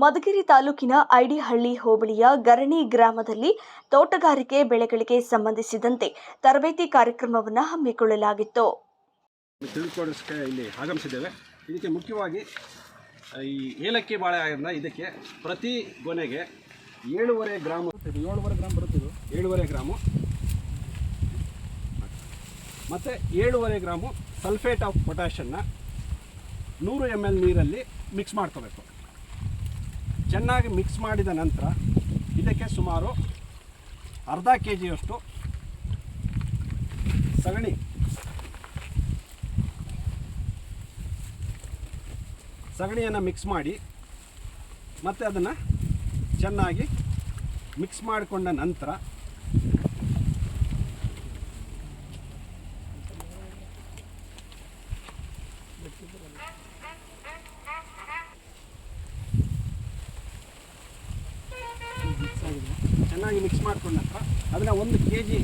ಮಧುಗಿರಿ ತಾಲೂಕಿನ ಐಡಿಹಳ್ಳಿ ಹೋಬಳಿಯ ಗರಣಿ ಗ್ರಾಮದಲ್ಲಿ ತೋಟಗಾರಿಕೆ ಬೆಳೆಗಳಿಗೆ ಸಂಬಂಧಿಸಿದಂತೆ ತರಬೇತಿ ಕಾರ್ಯಕ್ರಮವನ್ನು ಹಮ್ಮಿಕೊಳ್ಳಲಾಗಿತ್ತು. ಇಲ್ಲಿ ಆಗಮಿಸಿದ್ದೇವೆ. ಇದಕ್ಕೆ ಮುಖ್ಯವಾಗಿ ಈ ಏಲಕ್ಕಿ ಬಾಳೆ ಆಗಿರೋದ್ರಿಂದ ಇದಕ್ಕೆ ಪ್ರತಿ ಗೊನೆಗೆ ಏಳುವರೆ ಗ್ರಾಮ್ ಏಳುವರೆ ಗ್ರಾಮ್ ಬರುತ್ತಿದ್ದು ಏಳುವರೆ ಗ್ರಾಮು. ಮತ್ತು ಏಳುವರೆ ಗ್ರಾಮು ಸಲ್ಫೇಟ್ ಆಫ್ ಪೊಟ್ಯಾಷನ್ನ ನೂರು ಎಂ ಎಲ್ ನೀರಲ್ಲಿ ಮಿಕ್ಸ್ ಮಾಡ್ಕೋಬೇಕು. ಚೆನ್ನಾಗಿ ಮಿಕ್ಸ್ ಮಾಡಿದ ನಂತರ ಇದಕ್ಕೆ ಸುಮಾರು ಅರ್ಧ ಕೆ ಜಿಯಷ್ಟು ಸಗಣಿ. ಸಗಣಿಯನ್ನು ಮಿಕ್ಸ್ ಮಾಡಿ ಮತ್ತು ಅದನ್ನು ಚೆನ್ನಾಗಿ ಮಿಕ್ಸ್ ಮಾಡಿಕೊಂಡ ನಂತರ ಚೆನ್ನಾಗಿ ಮಿಕ್ಸ್ ಮಾಡ್ಕೊಂಡ ನಂತರ ಅದನ್ನು ಒಂದು ಕೆ ಜಿ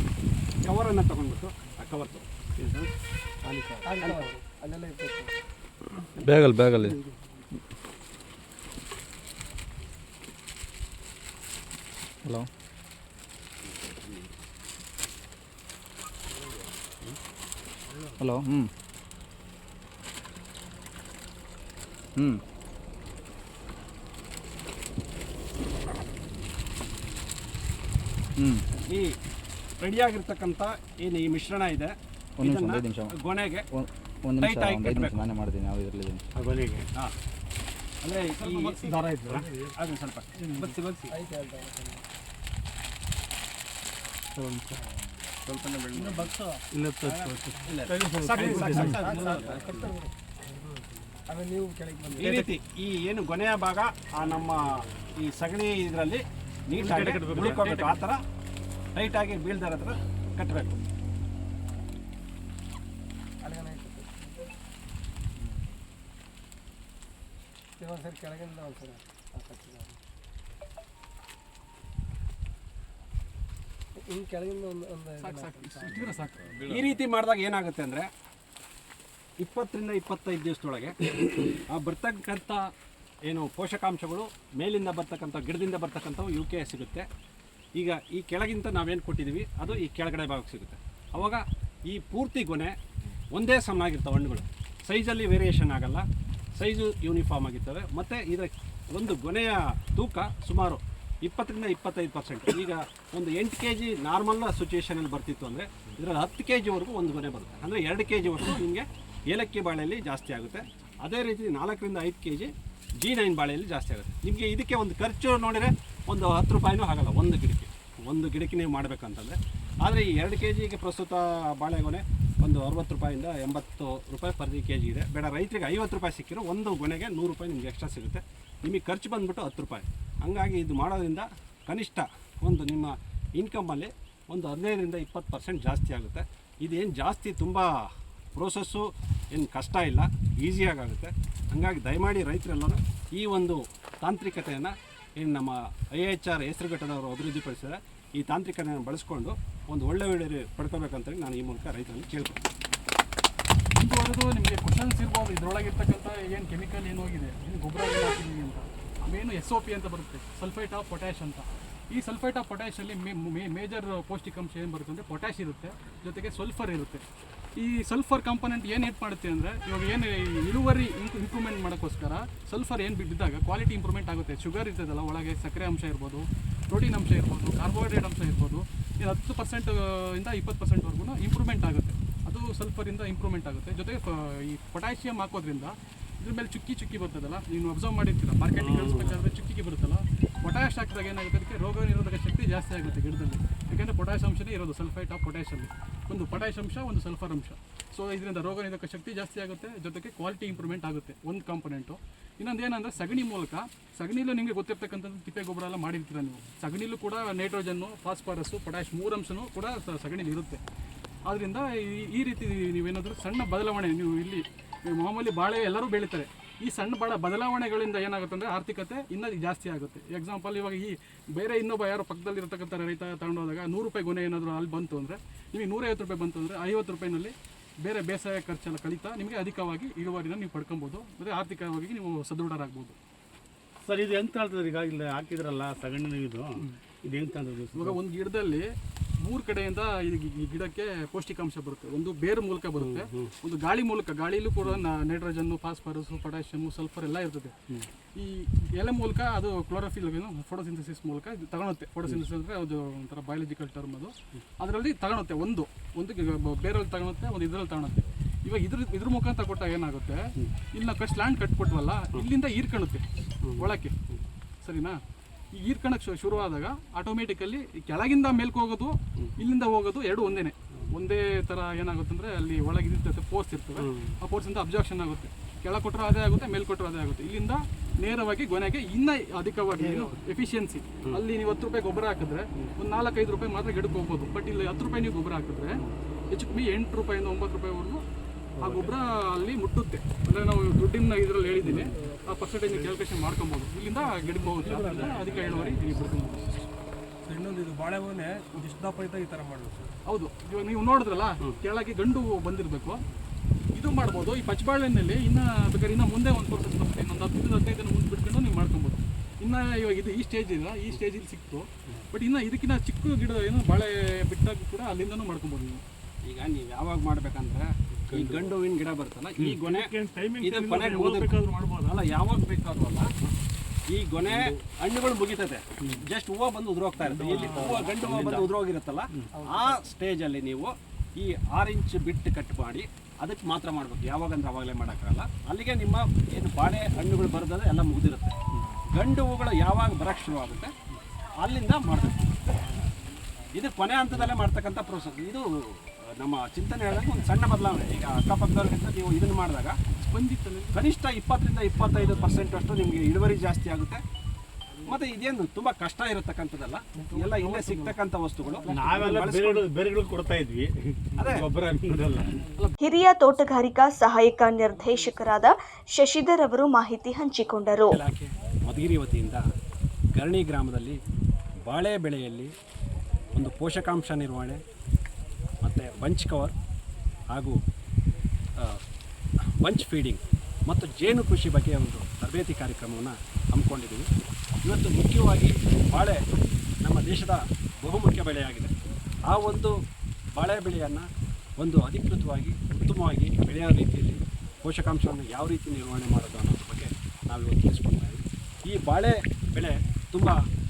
ಕವರನ್ನು ತೊಗೊಂಡ್ಬಿಟ್ಟು ಆ ಕವರ್ ತಗೊಂಡು. ಬ್ಯಾಗಲ್ಲಿ ಬ್ಯಾಗಲ್ಲಿ. ಹಲೋ? ಹಲೋ ಹ್ಞೂ ಹ್ಞೂ ಹ್ಞೂ ಈ ರೆಡಿಯಾಗಿರ್ತಕ್ಕಂಥ ಏನು ಈ ಮಿಶ್ರಣ ಇದೆ ಒಂದು ನಿಮಿಷ, ಇದನ್ನ ಒಂದು ಐದು ನಿಮಿಷ. ಗೊನೆಗೆ ಒಂದು ನಿಮಿಷ Tight ಆಗಿ ಒಂದು ಐದು ನಿಮಿಷ. ನಾನೇ ಮಾಡ್ತೀನಿ ನಾವು ಇದರಲ್ಲಿ ಗೊನೆಗೆ. ಹಾಂ. ಅಂದರೆ ಈ ದಾರ ಇತ್ತು. ಅದು ಸ್ವಲ್ಪ ಬಗ್ಸಿ ಬಗ್ಸಿ. ಈ ರೀತಿ ಈ ಏನು ಗೊನೆಯ ಭಾಗ ಆ ನಮ್ಮ ಈ ಸಗಣಿ ಇದರಲ್ಲಿ ನೀಟಾಗಿ ಉಳ್ಕೋಬೇಕು ಆ ಥರ ಟೈಟಾಗಿ ಬೀಳ್ದಾರ ಹತ್ರ ಕಟ್ಟಬೇಕು ಕೆಳಗಿಂದ ಒಂದ್ಸರಿ ಹಿಂಗೆ ಕೆಳಗಿಂದ ಒಂದು ಒಂದು ಈ ರೀತಿ ಮಾಡಿದಾಗ ಏನಾಗುತ್ತೆ ಅಂದರೆ ಇಪ್ಪತ್ತರಿಂದ ಇಪ್ಪತ್ತೈದು ದಿವಸದೊಳಗೆ ಆ ಬರ್ತಕ್ಕಂಥ ಏನು ಪೋಷಕಾಂಶಗಳು ಮೇಲಿಂದ ಬರ್ತಕ್ಕಂಥ ಗಿಡದಿಂದ ಬರ್ತಕ್ಕಂಥವು ಯು ಕೆ ಸಿಗುತ್ತೆ. ಈಗ ಈ ಕೆಳಗಿಂತ ನಾವೇನು ಕೊಟ್ಟಿದ್ದೀವಿ ಅದು ಈ ಕೆಳಗಡೆ ಭಾಗಕ್ಕೆ ಸಿಗುತ್ತೆ. ಅವಾಗ ಈ ಪೂರ್ತಿ ಗೊನೆ ಒಂದೇ ಸಮನಾಗಿರ್ತವೆ ಹಣ್ಣುಗಳು. ಸೈಜಲ್ಲಿ ವೇರಿಯೇಷನ್ ಆಗಲ್ಲ ಸೈಜು ಯೂನಿಫಾರ್ಮ್ ಆಗಿರ್ತವೆ, ಮತ್ತು ಇದರ ಒಂದು ಗೊನೆಯ ತೂಕ ಸುಮಾರು ಇಪ್ಪತ್ತರಿಂದ ಇಪ್ಪತ್ತೈದು ಪರ್ಸೆಂಟ್ ಈಗ ಒಂದು ಎಂಟು ಕೆ ಜಿ ನಾರ್ಮಲ್ ಸಿಚುವೇಷನಲ್ಲಿ ಬರ್ತಿತ್ತು ಅಂದರೆ ಇದರಲ್ಲಿ ಹತ್ತು ಕೆ ಜಿವರೆಗೂ ಒಂದು ಗೊನೆ ಬರುತ್ತೆ. ಅಂದರೆ ಎರಡು ಕೆ ಜಿವರೆಗೂ ನಿಮಗೆ ಏಲಕ್ಕಿ ಬಾಳೆಯಲ್ಲಿ ಜಾಸ್ತಿ ಆಗುತ್ತೆ. ಅದೇ ರೀತಿ ನಾಲ್ಕರಿಂದ ಐದು ಕೆ ಜಿ ಜಿ ನೈನ್ ಬಾಳೆಯಲ್ಲಿ ಜಾಸ್ತಿ ಆಗುತ್ತೆ. ನಿಮಗೆ ಇದಕ್ಕೆ ಒಂದು ಖರ್ಚು ನೋಡಿದರೆ ಒಂದು ಹತ್ತು ರೂಪಾಯಿನೂ ಆಗಲ್ಲ, ಒಂದು ಗಿಡಕ್ಕೆ. ಒಂದು ಗಿಡಕ್ಕೆ ನೀವು ಮಾಡಬೇಕಂತಂದರೆ. ಆದರೆ ಈ ಎರಡು ಕೆ ಜಿಗೆ ಪ್ರಸ್ತುತ ಬಾಳೆಗೊನೆ ಒಂದು ಅರವತ್ತು ರೂಪಾಯಿಂದ ಎಂಬತ್ತು ರೂಪಾಯಿ ಪ್ರತಿ ಕೆ ಜಿ ಇದೆ. ಬೇಡ, ರೈತರಿಗೆ ಐವತ್ತು ರೂಪಾಯಿ ಸಿಕ್ಕಿರೋ ಒಂದು ಗೊನೆಗೆ ನೂರು ರೂಪಾಯಿ ನಿಮ್ಗೆ ಎಕ್ಸ್ಟ್ರಾ ಸಿಗುತ್ತೆ. ನಿಮಗೆ ಖರ್ಚು ಬಂದುಬಿಟ್ಟು ಹತ್ತು ರೂಪಾಯಿ. ಹಂಗಾಗಿ ಇದು ಮಾಡೋದ್ರಿಂದ ಕನಿಷ್ಠ ಒಂದು ನಿಮ್ಮ ಇನ್ಕಮಲ್ಲಿ ಒಂದು ಹದಿನೈದರಿಂದ ಇಪ್ಪತ್ತು ಪರ್ಸೆಂಟ್ ಜಾಸ್ತಿ ಆಗುತ್ತೆ. ಇದೇನು ಜಾಸ್ತಿ ತುಂಬ ಪ್ರೋಸೆಸ್ಸು ಏನು ಕಷ್ಟ ಇಲ್ಲ ಈಸಿಯಾಗುತ್ತೆ ಹಾಗಾಗಿ ದಯಮಾಡಿ ರೈತರೆಲ್ಲರೂ ಈ ಒಂದು ತಾಂತ್ರಿಕತೆಯನ್ನು ಏನು ನಮ್ಮ ಐ ಎಚ್ ಆರ್ ಹೆಸರುಘಟ್ಟನವರು ಅಭಿವೃದ್ಧಿಪಡಿಸಿದ ಈ ತಾಂತ್ರಿಕತೆಯನ್ನು ಬಳಸ್ಕೊಂಡು ಒಂದು ಒಳ್ಳೆ ಒಳ್ಳೆ ಪಡ್ಕೋಬೇಕಂತೇಳಿ ನಾನು ಈ ಮೂಲಕ ರೈತರಲ್ಲಿ ಕೇಳ್ಕೊಂಡು ಇದುವರೆಗೂ ನಿಮಗೆ ಕ್ವಶನ್ಸ್ ಇರ್ಬೋದು. ಇದರೊಳಗೆ ಇರ್ತಕ್ಕಂಥ ಏನು ಕೆಮಿಕಲ್ ಏನು ಹೋಗಿದೆ, ಏನು ಗೊಬ್ಬರ ಅಂತ. ಮೇನು ಎಸ್ ಒ ಪಿ ಅಂತ ಬರುತ್ತೆ ಸಲ್ಫೈಟ್ ಆಫ್ ಪೊಟ್ಯಾಶ್ ಅಂತ. ಈ ಸಲ್ಫೈಟ್ ಆಫ್ ಪೊಟ್ಯಾಶಲ್ಲಿ ಮೇಜರ್ ಪೌಷ್ಟಿಕಾಂಶ ಏನು ಬರುತ್ತೆ ಅಂದರೆ ಪೊಟ್ಯಾಶ್ ಇರುತ್ತೆ. ಜೊತೆಗೆ ಸಲ್ಫರ್ ಇರುತ್ತೆ. ಈ ಸಲ್ಫರ್ ಕಾಂಪೊನೆಂಟ್ ಏನು ಹೆಲ್ಪ್ ಮಾಡುತ್ತೆ ಅಂದರೆ ಇವಾಗ ಏನು ಇಳುವರಿ ಇಂಪ್ರೂವ್ಮೆಂಟ್ ಮಾಡೋಕ್ಕೋಸ್ಕರ ಸಲ್ಫರ್ ಏನು ಬಿದ್ದಿದ್ದಾಗ ಕ್ವಾಲಿಟಿ ಇಂಪ್ರೂವ್ಮೆಂಟ್ ಆಗುತ್ತೆ. ಶುಗರ್ ಇರ್ತದಲ್ಲ ಒಳಗೆ ಸಕ್ಕರೆ ಅಂಶ ಇರ್ಬೋದು ಪ್ರೋಟೀನ್ ಅಂಶ ಇರ್ಬೋದು ಕಾರ್ಬೋಹೈಡ್ರೇಟ್ ಅಂಶ ಇರ್ಬೋದು ಇದು ಹತ್ತು ಪರ್ಸೆಂಟ್ ಇಂದ ಇಪ್ಪತ್ತು ಪರ್ಸೆಂಟ್ವರೆಗೂ ಇಂಪ್ರೂವ್ಮೆಂಟ್ ಆಗುತ್ತೆ. ಅದು ಸಲ್ಫರಿಂದ ಇಂಪ್ರೂವ್ಮೆಂಟ್ ಆಗುತ್ತೆ. ಜೊತೆಗೆ ಈ ಪೊಟ್ಯಾಷಿಯಂ ಹಾಕೋದ್ರಿಂದ ಇದ್ರ ಮೇಲೆ ಚುಕ್ಕಿ ಚುಕ್ಕಿ ಬರ್ತದಲ್ಲ ನೀವು ಅಬ್ಸರ್ವ್ ಮಾಡಿರ್ತೀರ ಮಾರ್ಕೆಟಿಂಗ್ ಕಳಿಸ್ಬೇಕಾದ್ರೆ ಚುಕ್ಕಿಗೆ ಬರುತ್ತಲ್ಲ ಪೊಟ್ಯಾಶ್ ಹಾಕಿದಾಗ ಏನಾಗುತ್ತೆ? ಅದಕ್ಕೆ ರೋಗ ನಿರೋಧಕ ಶಕ್ತಿ ಜಾಸ್ತಿ ಆಗುತ್ತೆ ಗಿಡದಲ್ಲಿ. ಯಾಕೆಂದರೆ ಪೊಟ್ಯಾಶ್ ಅಂಶನೇ ಇರೋದು ಸಲ್ಫೈಟ್ ಆಫ್ ಪೊಟ್ಯಾಶಲ್ಲಿ ಒಂದು ಪೊಟ್ಯಾಶ್ ಅಂಶ, ಒಂದು ಸಲ್ಫರ್ ಅಂಶ. ಸೊ ಇದರಿಂದ ರೋಗ ನಿರೋಧಕ ಶಕ್ತಿ ಜಾಸ್ತಿ ಆಗುತ್ತೆ, ಜೊತೆಗೆ ಕ್ವಾಲಿಟಿ ಇಂಪ್ರೂವ್ಮೆಂಟ್ ಆಗುತ್ತೆ ಒಂದು ಕಾಂಪೊನೆಂಟು ಇನ್ನೊಂದು ಏನಂದರೆ ಸಗಣಿ ಮೂಲಕ, ಸಗಣಿಲೂ ನಿಮಗೆ ಗೊತ್ತಿರ್ತಕ್ಕಂಥದ್ದು ತಿಪ್ಪೆ ಗೊಬ್ಬರ ಎಲ್ಲ ಮಾಡಿರ್ತೀರ ನೀವು. ಸಗಣಿಲೂ ಕೂಡ ನೈಟ್ರೋಜನ್ನು ಫಾಸ್ಫರಸ್ಸು ಪೊಟ್ಯಾಶ್ ಮೂರು ಅಂಶನೂ ಕೂಡ ಸಗಣಿಲಿ ಇರುತ್ತೆ. ಆದ್ದರಿಂದ ಈ ರೀತಿ ನೀವೇನಾದರೂ ಸಣ್ಣ ಬದಲಾವಣೆ ನೀವು ಇಲ್ಲಿ, ಮಾಮೂಲಿ ಬಾಳೆ ಎಲ್ಲರೂ ಬೆಳೀತಾರೆ. ಈ ಸಣ್ಣ ಬಡ ಬದಲಾವಣೆಗಳಿಂದ ಏನಾಗುತ್ತೆ ಅಂದರೆ ಆರ್ಥಿಕತೆ ಇನ್ನೂ ಜಾಸ್ತಿ ಆಗುತ್ತೆ. ಎಕ್ಸಾಂಪಲ್ ಇವಾಗ ಈ ಬೇರೆ ಇನ್ನೊಬ್ಬ ಯಾರೋ ಪಕ್ಕದಲ್ಲಿ ಇರತಕ್ಕಂಥ ರೈತ ತಗೊಂಡೋದಾಗ ನೂರು ರೂಪಾಯಿ ಗೊನೆ ಏನಾದರೂ ಅಲ್ಲಿ ಬಂತು ಅಂದರೆ ನಿಮಗೆ ನೂರೈವತ್ತು ರೂಪಾಯಿ ಬಂತು ಅಂದರೆ ಐವತ್ತು ರೂಪಾಯಿನಲ್ಲಿ ಬೇರೆ ಬೇಸಾಯ ಖರ್ಚೆಲ್ಲ ಕಳೀತಾ ನಿಮಗೆ ಅಧಿಕವಾಗಿ ಇಳುವರಿನ ನೀವು ಪಡ್ಕೊಬೋದು. ಮತ್ತು ಆರ್ಥಿಕವಾಗಿ ನೀವು ಸದೃಢರಾಗ್ಬೋದು. ಸರ್ ಇದು ಎಂತ ಹೇಳ್ತದೆ ಈಗ? ಇಲ್ಲಿ ಹಾಕಿದ್ರಲ್ಲ ಸಗಣಿ ಇದು. ಇದು ಎಂತ ಇವಾಗ ಒಂದು ಗಿಡದಲ್ಲಿ ಮೂರು ಕಡೆಯಿಂದ ಗಿಡಕ್ಕೆ ಪೌಷ್ಟಿಕಾಂಶ ಬರುತ್ತೆ. ಒಂದು ಬೇರು ಮೂಲಕ ಬರುತ್ತೆ. ಒಂದು ಗಾಳಿ ಮೂಲಕ ಗಾಳಿಲೂ ಕೂಡ ನೈಟ್ರೋಜನ್ ಫಾಸ್ಫರಸ್ ಪೊಟ್ಯಾಷಿಯಮ್ ಸಲ್ಫರ್ ಎಲ್ಲ ಇರ್ತದೆ. ಈ ಎಲೆ ಮೂಲಕ ಅದು ಕ್ಲೋರೋಫಿಲ್ ಫೋಟೋಸಿಂಥಸಿಸ್ ಮೂಲಕ ಇದು ತಗೊಳುತ್ತೆ. ಫೋಟೋಸಿಂಥಸಿಸ್ ಅಂದರೆ ಅದು ಒಂಥರ ಬಯಾಲಜಿಕಲ್ ಟರ್ಮ್ ಅದು. ಅದರಲ್ಲಿ ತಗೊಳುತ್ತೆ ಒಂದು. ಒಂದು ಗಿ- ಬ- ಬೇರಲ್ಲಿ ತಗೊಳುತ್ತೆ ಒಂದು ಇದರಲ್ಲಿ ತಗೊಳುತ್ತೆ. ಇವಾಗ ಇದ್ರ ಇದ್ರ ಮುಖಾಂತರ ಕೊಟ್ಟಾಗ ಏನಾಗುತ್ತೆ? ಇಲ್ಲಿ ನಾವು ಕಟ್ ಲ್ಯಾಂಡ್ ಕಟ್ಬಿಟ್ವಲ್ಲ ಇಲ್ಲಿಂದ ಹೀರ್ಕೊಳ್ಳುತ್ತೆ ಒಳಕ್ಕೆ. ಸರಿನಾ? ಈ ಹೀರ್ಕಣಕ್ಕೆ ಶು- ಶುರುವಾದಾಗ ಆಟೋಮೆಟಿಕಲ್ಲಿ ಕೆಳಗಿಂದ ಮೇಲ್ಕ್ ಹೋಗೋದು ಇಲ್ಲಿಂದ ಹೋಗೋದು ಎರಡು ಒಂದೇನೆ. ಒಂದೇ ಥರ ಏನಾಗುತ್ತೆ ಅಂದರೆ ಅಲ್ಲಿ ಒಳಗೆ ಇರ್ತದೆ ಫೋರ್ಸ್ ಇರ್ತದೆ. ಆ ಫೋರ್ಸಿಂದ ಅಬ್ಜಾಕ್ಷನ್ ಆಗುತ್ತೆ. ಕೆಳ ಕೊಟ್ಟರೆ ಅದೇ ಆಗುತ್ತೆ ಮೇಲ್ ಕೊಟ್ಟರೆ ಅದೇ ಆಗುತ್ತೆ. ಇಲ್ಲಿಂದ ನೇರವಾಗಿ ಕೊನೆಗೆ ಇನ್ನೂ ಅಧಿಕವಾಗಿ ಏನು ಎಫಿಷಿಯನ್ಸಿ ಅಲ್ಲಿ ನೀವು ಹತ್ತು ರೂಪಾಯಿ ಗೊಬ್ಬರ ಹಾಕಿದ್ರೆ ಒಂದು ನಾಲ್ಕೈದು ರೂಪಾಯಿ ಮಾತ್ರ ಗಿಡಕ್ಕೆ ಹೋಗ್ಬೋದು. ಬಟ್ ಇಲ್ಲಿ ಹತ್ತು ರೂಪಾಯಿ ನೀವು ಗೊಬ್ಬರ ಹಾಕಿದ್ರೆ ಹೆಚ್ಚು ಕಮ್ಮಿ ಎಂಟು ರೂಪಾಯಿಂದ ಒಂಬತ್ತು ರೂಪಾಯಿವರೆಗೂ ಆ ಗೊಬ್ಬರ ಅಲ್ಲಿ ಮುಟ್ಟುತ್ತೆ. ಅಂದರೆ ನಾವು ದುಡ್ಡಿನ ಇದರಲ್ಲಿ ಹೇಳಿದ್ದೀನಿ. ಪರ್ಸೆಂಟೇಜ್ ಕ್ಯಾಲ್ಕುಲೇಷನ್ ಮಾಡ್ಕೊಬೋದು. ಇಲ್ಲಿಂದ ಗಿಡಬಹುದು ಅದಕ್ಕೆ ಇಳುವರಿ ಇಲ್ಲಿ ಬಿಡ್ಕೊಬೋದು ಇನ್ನೊಂದು ಇದು ದಪ್ಪ ಇದ್ದಾಗ ಈ ಥರ ಮಾಡಬೇಕು ಹೌದು. ಇವಾಗ ನೀವು ನೋಡಿದ್ರಲ್ಲ ಕೆಳಗೆ ಗಂಡು ಬಂದಿರಬೇಕು. ಇದು ಮಾಡ್ಬೋದು. ಈ ಪಚ್ಚಬಾಳೆನಲ್ಲಿ ಇನ್ನೂ ಬೇಕಾದ್ರೆ ಇನ್ನೂ ಮುಂದೆ ಒಂದು ಪ್ರೋಸೆಸ್ ಬರುತ್ತೆ ಇನ್ನೊಂದು ಹತ್ತು ಹದಿನೈದು ದಿನ ಮುಂದೆ ಬಿಟ್ಕೊಂಡು ನೀವು ಮಾಡ್ಕೊಬೋದು. ಇನ್ನ ಇವಾಗ ಇದು ಈ ಸ್ಟೇಜ್ ಇಲ್ಲ. ಈ ಸ್ಟೇಜಲ್ಲಿ ಸಿಕ್ತು. ಬಟ್ ಇನ್ನ ಇದಕ್ಕಿಂತ ಚಿಕ್ಕ ಗಿಡ ಏನು ಬಾಳೆ ಬಿಟ್ಟಾಗ ಕೂಡ ಅಲ್ಲಿಂದನೂ ಮಾಡ್ಕೊಬೋದು ನೀವು. ಈಗ ನೀವು ಯಾವಾಗ ಮಾಡ್ಬೇಕಂದ್ರೆ ಈ ಗಂಡು ಹೂವಿನ ಗಿಡ ಬರ್ತಲ್ಲ ಈ ಗೊನೆ ಇದು ಬೇಕಾದ್ರೂ ಅಲ್ಲ ಯಾವಾಗ ಬೇಕಾದ್ರೂ ಅಲ್ಲ ಈ ಗೊನೆ ಹಣ್ಣುಗಳು ಮುಗಿತದೆ. ಜಸ್ಟ್ ಹೂವು ಬಂದು ಉದುರೋಗ್ತಾ ಇರುತ್ತೆ. ಇಲ್ಲಿ ಹೂವು ಗಂಡು ಹೂವು ಬಂದು ಉದುರೋಗಿರುತ್ತಲ್ಲ ಆ ಸ್ಟೇಜಲ್ಲಿ ನೀವು ಈ ಆರು ಇಂಚ್ ಬಿಟ್ಟು ಕಟ್ ಮಾಡಿ ಅದಕ್ಕೆ ಮಾತ್ರ ಮಾಡ್ಬೇಕು. ಯಾವಾಗಂದ್ರೆ ಅವಾಗಲೇ ಮಾಡೋಕ್ಕಾಗಲ್ಲ. ಅಲ್ಲಿಗೆ ನಿಮ್ಮ ಏನು ಬಾಳೆ ಹಣ್ಣುಗಳು ಬರೋದ್ರೆ ಎಲ್ಲ ಮುಗಿದಿರುತ್ತೆ. ಗಂಡು ಹೂಗಳು ಯಾವಾಗ ಬರೋಕ್ಕೆ ಶುರು ಆಗುತ್ತೆ ಅಲ್ಲಿಂದ ಮಾಡಬೇಕು. ಇದು ಕೊನೆ ಹಂತದಲ್ಲೇ ಮಾಡ್ತಕ್ಕಂಥ ಪ್ರೋಸೆಸ್ ಇದು ನಮ್ಮ ಚಿಂತನೆ ಹೇಳಿದಾಗ ಒಂದು ಸಣ್ಣ ಬದಲಾವಣೆ. ಈಗ ಅಕ್ಕಪಕ್ಕದವ್ರಿಗಿಂತ ನೀವು ಇದನ್ನು ಮಾಡಿದಾಗ ಬಂದಿತ್ತಲ್ಲ ಕನಿಷ್ಠ ಇಪ್ಪತ್ತರಿಂದ ಇಪ್ಪತ್ತೈದು ಪರ್ಸೆಂಟ್ ಅಷ್ಟು ನಿಮಗೆ ಇಳುವರಿ ಜಾಸ್ತಿ ಆಗುತ್ತೆ. ಮತ್ತೆ ಇದೇನು ತುಂಬಾ ಕಷ್ಟ ಇರತಕ್ಕಂಥದ್ದಲ್ಲ. ಎಲ್ಲ ಇಲ್ಲೇ ಸಿಗ್ತಕ್ಕಂಥ ವಸ್ತುಗಳು. ನಾವೆಲ್ಲ ಬೇರೆ ಬೇರೆಗಳಿಗೆ ಕೊಡ್ತಾ ಇದ್ವಿ. ಅದೇ. ಗೊಬ್ಬರ ಹಿರಿಯ ತೋಟಗಾರಿಕಾ ಸಹಾಯಕ ನಿರ್ದೇಶಕರಾದ ಶಶಿಧರ್ ಅವರು ಮಾಹಿತಿ ಹಂಚಿಕೊಂಡರು. ಮಧುಗಿರಿ ವತಿಯಿಂದ ಗರಣಿ ಗ್ರಾಮದಲ್ಲಿ ಬಾಳೆ ಬೆಳೆಯಲ್ಲಿ ಒಂದು ಪೋಷಕಾಂಶ ನಿರ್ವಹಣೆ ಬಂಚ್ ಕವರ್ ಹಾಗೂ ಬಂಚ್ ಫೀಡಿಂಗ್ ಮತ್ತು ಜೇನು ಕೃಷಿ ಬಗ್ಗೆ ಒಂದು ತರಬೇತಿ ಕಾರ್ಯಕ್ರಮವನ್ನು ಹಮ್ಮಿಕೊಂಡಿದ್ದೀವಿ. ಇವತ್ತು ಮುಖ್ಯವಾಗಿ ಬಾಳೆ ನಮ್ಮ ದೇಶದ ಬಹುಮುಖ್ಯ ಬೆಳೆಯಾಗಿದೆ. ಆ ಒಂದು ಬಾಳೆ ಬೆಳೆಯನ್ನು ಒಂದು ಅಧಿಕೃತವಾಗಿ, ಉತ್ತಮವಾಗಿ ಬೆಳೆಯೋ ರೀತಿಯಲ್ಲಿ ಪೋಷಕಾಂಶವನ್ನು ಯಾವ ರೀತಿ ನಿರ್ವಹಣೆ ಮಾಡೋದು ಅನ್ನೋದ್ರ ಬಗ್ಗೆ ನಾವು ಇವತ್ತು ಇದ್ದೀವಿ. ಈ ಬಾಳೆ ಬೆಳೆ ತುಂಬ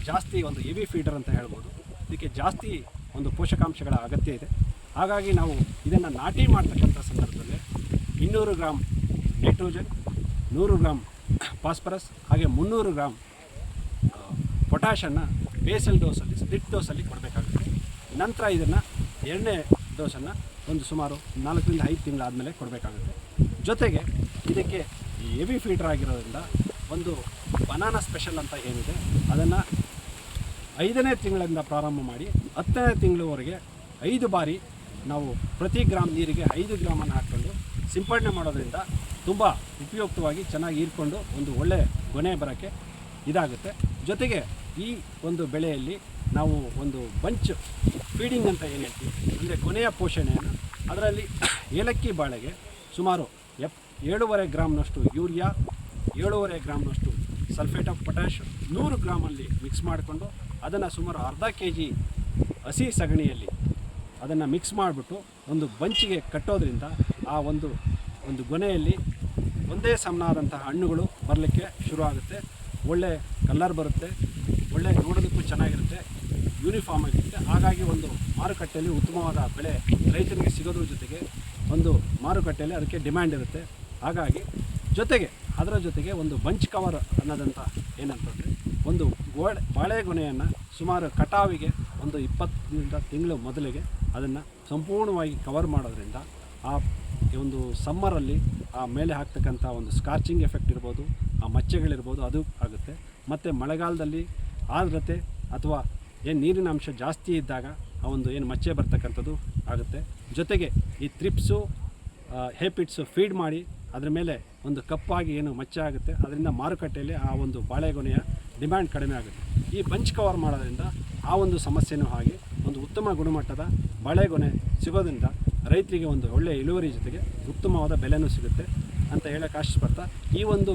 ಜಾಸ್ತಿ ಒಂದು ಹೆವಿ ಫೀಡರ್ ಅಂತ ಹೇಳ್ಬೋದು. ಇದಕ್ಕೆ ಜಾಸ್ತಿ ಒಂದು ಪೋಷಕಾಂಶಗಳ ಅಗತ್ಯ ಇದೆ. ಹಾಗಾಗಿ ನಾವು ಇದನ್ನು ನಾಟಿ ಮಾಡ್ತಕ್ಕಂಥ ಸಂದರ್ಭದಲ್ಲಿ ಇನ್ನೂರು ಗ್ರಾಮ್ ನೈಟ್ರೋಜನ್ ನೂರು ಗ್ರಾಮ್ ಫಾಸ್ಫರಸ್ ಹಾಗೆ ಮುನ್ನೂರು ಗ್ರಾಮ್ ಪೊಟ್ಯಾಷನ್ನು ಬೇಸಲ್ ಡೋಸಲ್ಲಿ ಸ್ಪ್ಲಿಟ್ ಡೋಸಲ್ಲಿ ಕೊಡಬೇಕಾಗುತ್ತೆ. ನಂತರ ಇದನ್ನು ಎರಡನೇ ಡೋಸನ್ನು ಒಂದು ಸುಮಾರು ನಾಲ್ಕರಿಂದ ಐದು ತಿಂಗಳಾದಮೇಲೆ ಕೊಡಬೇಕಾಗುತ್ತೆ. ಜೊತೆಗೆ ಇದಕ್ಕೆ ಹೆವಿ ಫೀಡರ್ ಆಗಿರೋದ್ರಿಂದ ಒಂದು ಬನಾನಾ ಸ್ಪೆಷಲ್ ಅಂತ ಏನಿದೆ, ಅದನ್ನು ಐದನೇ ತಿಂಗಳಿಂದ ಪ್ರಾರಂಭ ಮಾಡಿ ಹತ್ತನೇ ತಿಂಗಳವರೆಗೆ ಐದು ಬಾರಿ ನಾವು ಪ್ರತಿ ಗ್ರಾಮ್ ನೀರಿಗೆ ಐದು ಗ್ರಾಮನ್ನು ಹಾಕ್ಕೊಂಡು ಸಿಂಪಡಣೆ ಮಾಡೋದ್ರಿಂದ ತುಂಬ ಉಪಯುಕ್ತವಾಗಿ ಚೆನ್ನಾಗಿ ಹೀರ್ಕೊಂಡು ಒಂದು ಒಳ್ಳೆ ಗೊನೆ ಬರೋಕ್ಕೆ ಇದಾಗುತ್ತೆ. ಜೊತೆಗೆ ಈ ಒಂದು ಬೆಳೆಯಲ್ಲಿ ನಾವು ಒಂದು ಬಂಚ್ ಫೀಡಿಂಗ್ ಅಂತ ಏನು ಹೇಳ್ತೀವಿ? ಅಂದರೆ ಕೊನೆಯ ಪೋಷಣೆಯನ್ನು. ಅದರಲ್ಲಿ ಏಲಕ್ಕಿ ಬಾಳೆಗೆ ಸುಮಾರು ಎಪ್ ಏಳೂವರೆ ಗ್ರಾಮ್ನಷ್ಟು ಯೂರಿಯಾ, ಏಳೂವರೆ ಗ್ರಾಮ್ನಷ್ಟು ಸಲ್ಫೇಟ್ ಆಫ್ ಪೊಟ್ಯಾಶ್ ನೂರು ಗ್ರಾಮಲ್ಲಿ ಮಿಕ್ಸ್ ಮಾಡಿಕೊಂಡು ಅದನ್ನು ಸುಮಾರು ಅರ್ಧ ಕೆ ಜಿ ಹಸಿ ಸಗಣಿಯಲ್ಲಿ ಅದನ್ನು ಮಿಕ್ಸ್ ಮಾಡಿಬಿಟ್ಟು ಒಂದು ಬಂಚಿಗೆ ಕಟ್ಟೋದ್ರಿಂದ ಆ ಒಂದು ಒಂದು ಗೊನೆಯಲ್ಲಿ ಒಂದೇ ಸಮನಾದಂತಹ ಹಣ್ಣುಗಳು ಬರಲಿಕ್ಕೆ ಶುರು ಆಗುತ್ತೆ ಒಳ್ಳೆ ಕಲರ್ ಬರುತ್ತೆ, ಒಳ್ಳೆ ನೋಡೋದಕ್ಕೂ ಚೆನ್ನಾಗಿರುತ್ತೆ ಯೂನಿಫಾರ್ಮ್ ಆಗಿರುತ್ತೆ. ಹಾಗಾಗಿ ಒಂದು ಮಾರುಕಟ್ಟೆಯಲ್ಲಿ ಉತ್ತಮವಾದ ಬೆಳೆ ರೈತರಿಗೆ ಸಿಗೋದ್ರ ಜೊತೆಗೆ ಒಂದು ಮಾರುಕಟ್ಟೆಯಲ್ಲಿ ಅದಕ್ಕೆ ಡಿಮ್ಯಾಂಡ್ ಇರುತ್ತೆ. ಹಾಗಾಗಿ ಜೊತೆಗೆ, ಅದರ ಜೊತೆಗೆ ಒಂದು ಬಂಚ್ ಕವರ್ ಅನ್ನೋದಂಥ ಏನಂತಂದರೆ ಒಂದು ಗೋಡೆ ಬಾಳೆಗೊನೆಯನ್ನು ಸುಮಾರು ಕಟಾವಿಗೆ ಒಂದು ಇಪ್ಪತ್ತರಿಂದ ತಿಂಗಳು ಮೊದಲಿಗೆ ಅದನ್ನು ಸಂಪೂರ್ಣವಾಗಿ ಕವರ್ ಮಾಡೋದ್ರಿಂದ ಆ ಒಂದು ಸಮ್ಮರಲ್ಲಿ ಆ ಮೇಲೆ ಹಾಕ್ತಕ್ಕಂಥ ಒಂದು ಸ್ಕಾರ್ಚಿಂಗ್ ಎಫೆಕ್ಟ್ ಇರ್ಬೋದು, ಆ ಮಚ್ಚೆಗಳಿರ್ಬೋದು, ಅದು ಆಗುತ್ತೆ. ಮತ್ತು ಮಳೆಗಾಲದಲ್ಲಿ ಆರ್ದ್ರತೆ ಅಥವಾ ಏನು ನೀರಿನ ಅಂಶ ಜಾಸ್ತಿ ಇದ್ದಾಗ ಆ ಒಂದು ಏನು ಮಚ್ಚೆ ಬರ್ತಕ್ಕಂಥದ್ದು ಆಗುತ್ತೆ. ಜೊತೆಗೆ ಈ ತ್ರಿಪ್ಸು ಹೇಪಿಟ್ಸು ಫೀಡ್ ಮಾಡಿ ಅದರ ಮೇಲೆ ಒಂದು ಕಪ್ಪಾಗಿ ಏನು ಮಚ್ಚೆ ಆಗುತ್ತೆ, ಅದರಿಂದ ಮಾರುಕಟ್ಟೆಯಲ್ಲಿ ಆ ಒಂದು ಬಾಳೆಗೊನೆಯ ಡಿಮ್ಯಾಂಡ್ ಕಡಿಮೆ ಆಗುತ್ತೆ. ಈ ಬಂಚ್ ಕವರ್ ಮಾಡೋದ್ರಿಂದ ಆ ಒಂದು ಸಮಸ್ಯೆನೂ ಹಾಗೆ ಉತ್ತಮ ಗುಣಮಟ್ಟದ ಬಾಳೆಗೊನೆ ಸಿಗೋದ್ರಿಂದ ರೈತರಿಗೆ ಒಂದು ಒಳ್ಳೆಯ ಇಳುವರಿ ಜೊತೆಗೆ ಉತ್ತಮವಾದ ಬೆಲೆನೂ ಸಿಗುತ್ತೆ ಅಂತ ಹೇಳೋಕೆ ಆಶಿಸ್ಪಡ್ತಾ ಈ ಒಂದು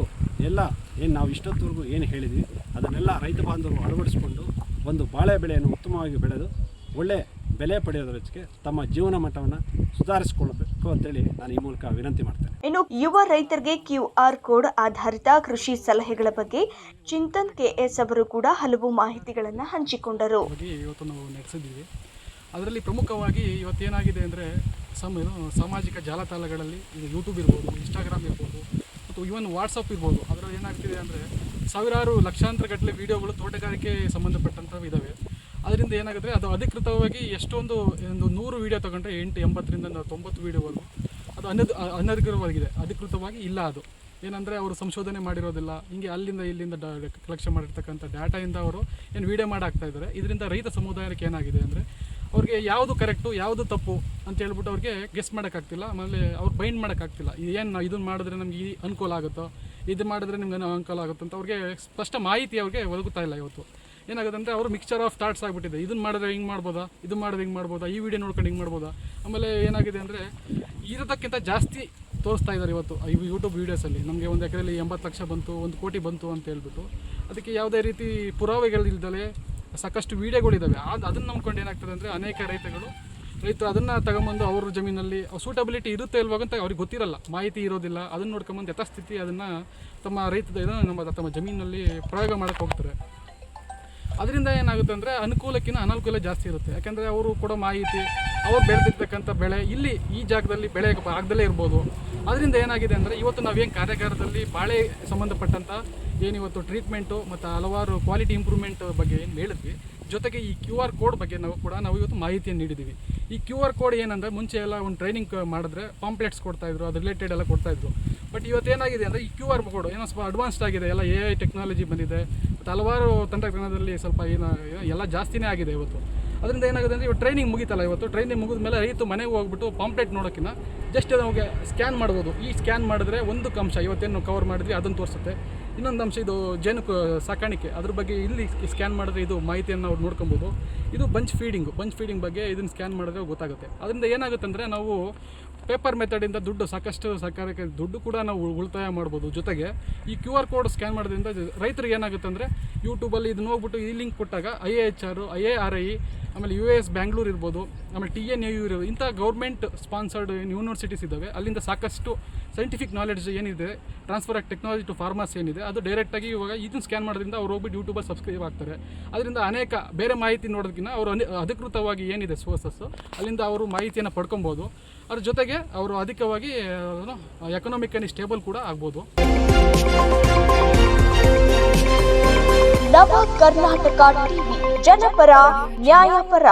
ಎಲ್ಲ ಏನು ನಾವು ಇಷ್ಟೊತ್ತವರೆಗೂ ಏನು ಹೇಳಿದ್ವಿ ಅದನ್ನೆಲ್ಲ ರೈತ ಬಾಂಧವರು ಅಳವಡಿಸ್ಕೊಂಡು ಒಂದು ಬಾಳೆ ಬೆಳೆಯನ್ನು ಉತ್ತಮವಾಗಿ ಬೆಳೆದು ಒಳ್ಳೆ ಬೆಲೆ ಪಡೆಯೋದರೊತ್ತಿಗೆ ತಮ್ಮ ಜೀವನ ಮಟ್ಟವನ್ನು ಸುಧಾರಿಸಿಕೊಳ್ಳಬೇಕು ಅಂತೇಳಿ ನಾನು ಈ ಮೂಲಕ ವಿನಂತಿ ಮಾಡ್ತೇನೆ. ಇನ್ನು ಯುವ ರೈತರಿಗೆ ಕ್ಯೂ ಆರ್ ಕೋಡ್ ಆಧಾರಿತ ಕೃಷಿ ಸಲಹೆಗಳ ಬಗ್ಗೆ ಚಿಂತನ್ ಕೆಎಸ್ ಅವರು ಕೂಡ ಹಲವು ಮಾಹಿತಿಗಳನ್ನು ಹಂಚಿಕೊಂಡರು. ಇವತ್ತು ನಾವು ನಡೆಸಿದ್ದೀವಿ. ಅದರಲ್ಲಿ ಪ್ರಮುಖವಾಗಿ ಇವತ್ತೇನಾಗಿದೆ ಅಂದರೆ ಸಮ ಸಾಮಾಜಿಕ ಜಾಲತಾಣಗಳಲ್ಲಿ ಈಗ ಯೂಟ್ಯೂಬ್ ಇರ್ಬೋದು ಇನ್ಸ್ಟಾಗ್ರಾಮ್ ಇರ್ಬೋದು, ಮತ್ತು ಇವನ್ ವಾಟ್ಸಪ್ ಇರ್ಬೋದು. ಅದರಲ್ಲಿ ಏನಾಗ್ತಿದೆ ಅಂದರೆ ಸಾವಿರಾರು ಲಕ್ಷಾಂತರ ಗಟ್ಟಲೆ ವೀಡಿಯೋಗಳು ತೋಟಗಾರಿಕೆ ಸಂಬಂಧಪಟ್ಟಂಥವು ಇದ್ದಾವೆ ಅದರಿಂದ ಏನಾಗುತ್ತೆ, ಅದು ಅಧಿಕೃತವಾಗಿ ಎಷ್ಟೊಂದು, ಒಂದು ನೂರು ವೀಡಿಯೋ ತಗೊಂಡ್ರೆ ಎಂಟು, ಎಂಬತ್ತರಿಂದ ತೊಂಬತ್ತು ವೀಡಿಯೋವರೆಗೂ ಅದು ಅನದ್ ಅನಧಿಕೃತವಾಗಿದೆ. ಅಧಿಕೃತವಾಗಿ ಇಲ್ಲ ಅದು. ಏನಂದರೆ ಅವರು ಸಂಶೋಧನೆ ಮಾಡಿರೋದಿಲ್ಲ. ಹಿಂಗೆ ಅಲ್ಲಿಂದ ಇಲ್ಲಿಂದ ಕಲೆಕ್ಷನ್ ಮಾಡಿರ್ತಕ್ಕಂಥ ಡಾಟಾಯಿಂದ ಅವರು ಏನು ವೀಡಿಯೋ ಮಾಡಾಕ್ತಾ ಇದ್ದಾರೆ. ಇದರಿಂದ ರೈತ ಸಮುದಾಯಕ್ಕೆ ಏನಾಗಿದೆ ಅಂದರೆ ಅವ್ರಿಗೆ ಯಾವುದು ಕರೆಕ್ಟು ಯಾವುದು ತಪ್ಪು ಅಂತ ಹೇಳ್ಬಿಟ್ಟು ಅವ್ರಿಗೆ ಗೆಸ್ ಮಾಡೋಕ್ಕಾಗ್ತಿಲ್ಲ ಆಮೇಲೆ ಅವ್ರು ಬೈಂಡ್ ಮಾಡೋಕ್ಕಾಗ್ತಿಲ್ಲ ಏನು ನಾವು ಇದನ್ನು ಮಾಡಿದ್ರೆ ನಮ್ಗೆ ಈ ಅನುಕೂಲ ಆಗುತ್ತೋ, ಇದು ಮಾಡಿದ್ರೆ ನಿಮ್ಗೆ ಅನುಕೂಲ ಆಗುತ್ತೆ ಅಂತ ಅವ್ರಿಗೆ ಸ್ಪಷ್ಟ ಮಾಹಿತಿ ಅವ್ರಿಗೆ ಒದಗುತ್ತಾ ಇಲ್ಲ ಇವತ್ತು. ಏನಾಗುತ್ತೆ ಅಂದರೆ ಅವರು ಮಿಕ್ಸ್ಚರ್ ಆಫ್ ಥಾಟ್ಸ್ ಆಗಿಬಿಟ್ಟಿದೆ. ಇದನ್ನು ಮಾಡಿದ್ರೆ ಹಿಂಗೆ ಮಾಡ್ಬೋದಾ, ಇದು ಮಾಡಿದ್ರೆ ಹಿಂಗೆ ಮಾಡ್ಬೋದಾ, ಈ ವಿಡಿಯೋ ನೋಡ್ಕೊಂಡು ಹಿಂಗೆ ಮಾಡ್ಬೋದಾ? ಆಮೇಲೆ ಏನಾಗಿದೆ ಅಂದರೆ ಇರೋದಕ್ಕಿಂತ ಜಾಸ್ತಿ ತೋರಿಸ್ತಾ ಇದ್ದಾರೆ ಇವತ್ತು ಈ ಯೂಟ್ಯೂಬ್ ವೀಡಿಯೋಸಲ್ಲಿ ನಮಗೆ ಒಂದು ಎಕರೆಯಲ್ಲಿ ಎಂಬತ್ತು ಲಕ್ಷ ಬಂತು, ಒಂದು ಕೋಟಿ ಬಂತು ಅಂತ ಹೇಳ್ಬಿಟ್ಟು. ಅದಕ್ಕೆ ಯಾವುದೇ ರೀತಿ ಪುರಾವೆಗಳಿಲ್ದಲೆ ಸಾಕಷ್ಟು ವೀಡಿಯೋಗಳಿದ್ದಾವೆ ಅದು ಅದನ್ನು ನಂಬ್ಕೊಂಡು ಏನಾಗ್ತದೆ ಅಂದರೆ ಅನೇಕ ರೈತಗಳು ರೈತರು ಅದನ್ನು ತಗೊಂಬಂದು ಅವ್ರ ಜಮೀನಲ್ಲಿ ಸೂಟಬಿಲಿಟಿ ಇರುತ್ತೆ ಇಲ್ವಾಗ ಅಂತ ಅವ್ರಿಗೆ ಗೊತ್ತಿರಲ್ಲ. ಮಾಹಿತಿ ಇರೋದಿಲ್ಲ. ಅದನ್ನು ನೋಡ್ಕೊಂಬಂದು ಯಥಾಸ್ಥಿತಿ ಅದನ್ನು ತಮ್ಮ ರೈತದ ಇದನ್ನು ನಮ್ಮ ತಮ್ಮ ಜಮೀನಲ್ಲಿ ಪ್ರಯೋಗ ಮಾಡೋಕ್ಕೆ ಹೋಗ್ತಾರೆ. ಅದರಿಂದ ಏನಾಗುತ್ತೆ ಅಂದರೆ ಅನುಕೂಲಕ್ಕಿಂತ ಅನಾನುಕೂಲ ಜಾಸ್ತಿ ಇರುತ್ತೆ. ಯಾಕೆಂದರೆ ಅವರು ಕೊಡೋ ಮಾಹಿತಿ, ಅವ್ರು ಬೆಳೆದಿರ್ತಕ್ಕಂಥ ಬೆಳೆ ಇಲ್ಲಿ ಈ ಜಾಗದಲ್ಲಿ ಬೆಳೆ ಆಗದಲ್ಲೇ ಇರ್ಬೋದು. ಅದರಿಂದ ಏನಾಗಿದೆ ಅಂದರೆ ಇವತ್ತು ನಾವೇನು ಕಾರ್ಯಾಗಾರದಲ್ಲಿ ಬಾಳೆ ಸಂಬಂಧಪಟ್ಟಂಥ ಏನಿವತ್ತು ಟ್ರೀಟ್ಮೆಂಟು ಮತ್ತು ಹಲವಾರು ಕ್ವಾಲಿಟಿ ಇಂಪ್ರೂವ್ಮೆಂಟ್ ಬಗ್ಗೆ ಏನು ಹೇಳಿದ್ವಿ. ಜೊತೆಗೆ ಈ ಕ್ಯೂ ಆರ್ ಕೋಡ್ ಬಗ್ಗೆ ನಾವು ಕೂಡ ನಾವು ಇವತ್ತು ಮಾಹಿತಿಯನ್ನು ನೀಡಿದ್ದೀವಿ ಈ ಕ್ಯೂ ಆರ್ ಕೋಡ್ ಏನಂದರೆ ಮುಂಚೆ ಎಲ್ಲ ಒಂದು ಟ್ರೈನಿಂಗ್ ಮಾಡಿದ್ರೆ ಪಾಂಪ್ಲೆಟ್ಸ್ ಕೊಡ್ತಾಯಿದ್ರು ಅದು ರಿಲೇಟೆಡ್ ಎಲ್ಲ ಕೊಡ್ತಾಯಿದ್ರು ಬಟ್ ಇವತ್ತೇನಾಗಿದೆ ಅಂದರೆ ಈ ಕ್ಯೂ ಆರ್ ಕೋಡ್ ಏನೋ ಸ್ವಲ್ಪ ಅಡ್ವಾನ್ಸ್ಡ್ ಆಗಿದೆ, ಎಲ್ಲ ಎ ಐ ಟೆಕ್ನಾಲಜಿ ಬಂದಿದೆ. ಮತ್ತು ಹಲವಾರು ತಂತ್ರಜ್ಞಾನದಲ್ಲಿ ಸ್ವಲ್ಪ ಏನೋ ಏನು ಎಲ್ಲ ಜಾಸ್ತಿನೇ ಆಗಿದೆ ಇವತ್ತು. ಅದರಿಂದ ಏನಾಗುತ್ತೆ ಅಂದರೆ ಇವತ್ತು ಟ್ರೈನಿಂಗ್ ಮುಗಿತಲ್ಲ ಇವತ್ತು. ಟ್ರೈನಿಂಗ್ ಮುಗಿದ ಮೇಲೆ ರೈತ ಮನೆಗೆ ಹೋಗ್ಬಿಟ್ಟು ಪಾಂಪ್ಲೆಟ್ ನೋಡೋಕ್ಕಿಂತ ಜಸ್ಟ್ ನಮಗೆ ಸ್ಕ್ಯಾನ್ ಮಾಡ್ಬೋದು. ಈ ಸ್ಕ್ಯಾನ್ ಮಾಡಿದ್ರೆ ಒಂದು ಕಂಶ ಇವತ್ತೇನು ಕವರ್ ಮಾಡಿದ್ವಿ, ಅದನ್ನು ತೋರಿಸುತ್ತೆ. ಇನ್ನೊಂದು ಅಂಶ, ಇದು ಜೇನು ಸಾಕಾಣಿಕೆ. ಅದ್ರ ಬಗ್ಗೆ ಇಲ್ಲಿ ಸ್ಕ್ಯಾನ್ ಮಾಡಿದ್ರೆ ಇದು ಮಾಹಿತಿಯನ್ನು ಅವ್ರು ನೋಡ್ಕೊಬೋದು. ಇದು ಬಂಚ್ ಫೀಡಿಂಗು ಬಂಚ್ ಫೀಡಿಂಗ್ ಬಗ್ಗೆ ಇದನ್ನು ಸ್ಕ್ಯಾನ್ ಮಾಡಿದ್ರೆ ಗೊತ್ತಾಗುತ್ತೆ. ಅದರಿಂದ ಏನಾಗುತ್ತೆ ಅಂದರೆ ನಾವು ಪೇಪರ್ ಮೆಥಡಿಂದ ದುಡ್ಡು, ಸಾಕಷ್ಟು ಸರ್ಕಾರಕ್ಕೆ ದುಡ್ಡು ಕೂಡ ನಾವು ಉಳ್- ಉಳಿತಾಯ ಮಾಡ್ಬೋದು. ಜೊತೆಗೆ ಈ ಕ್ಯೂ ಆರ್ ಕೋಡ್ ಸ್ಕ್ಯಾನ್ ಮಾಡೋದ್ರಿಂದ ರೈತರಿಗೆ ಏನಾಗುತ್ತೆ ಅಂದರೆ ಯೂಟ್ಯೂಬಲ್ಲಿ ಇದನ್ನ ಹೋಗ್ಬಿಟ್ಟು ಈ ಲಿಂಕ್ ಕೊಟ್ಟಾಗ I A H R I A R I ಆಮೇಲೆ ಯು ಎಸ್ ಬ್ಯಾಂಗ್ಳೂರ್ ಇರ್ಬೋದು, ಆಮೇಲೆ ಟಿ ಎನ್ ಯು ಇರ್ಬೋದು, ಇಂಥ ಗೌರ್ಮೆಂಟ್ ಸ್ಪಾನ್ಸರ್ಡ್ ಯೂನಿವರ್ಸಿಟೀಸ್ ಇದ್ದಾವೆ. ಅಲ್ಲಿಂದ ಸಾಕಷ್ಟು ಸೈಂಟಿಫಿಕ್ ನಾಲೆಡ್ಜ್ ಏನಿದೆ transfer of technology to farmers ಏನಿದೆ, ಅದು ಡೈರೆಕ್ಟಾಗಿ ಇವಾಗ ಇದನ್ನು ಸ್ಕ್ಯಾನ್ ಮಾಡೋದ್ರಿಂದ ಅವ್ರು ಹೋಗ್ಬಿಟ್ಟು ಯೂಟ್ಯೂಬಲ್ಲಿ ಸಬ್ಸ್ಕ್ರೈಬ್ ಆಗ್ತಾರೆ. ಅದರಿಂದ ಅನೇಕ ಬೇರೆ ಮಾಹಿತಿ ನೋಡೋದಕ್ಕಿಂತ ಅವರು ಅಧಿಕೃತವಾಗಿ ಏನಿದೆ ಸೋರ್ಸಸ್ಸು ಅಲ್ಲಿಂದ ಅವರು ಮಾಹಿತಿಯನ್ನು ಪಡ್ಕೊಬೋದು. ಅದ್ರ ಜೊತೆಗೆ ಅವರು ಅಧಿಕವಾಗಿ ಎಕನಾಮಿಕಲಿ ಸ್ಟೇಬಲ್ ಕೂಡ ಆಗ್ಬೋದು. ನವ ಕರ್ನಾಟಕ ಟಿವಿ ಜನಪರ ನ್ಯಾಯಪರ.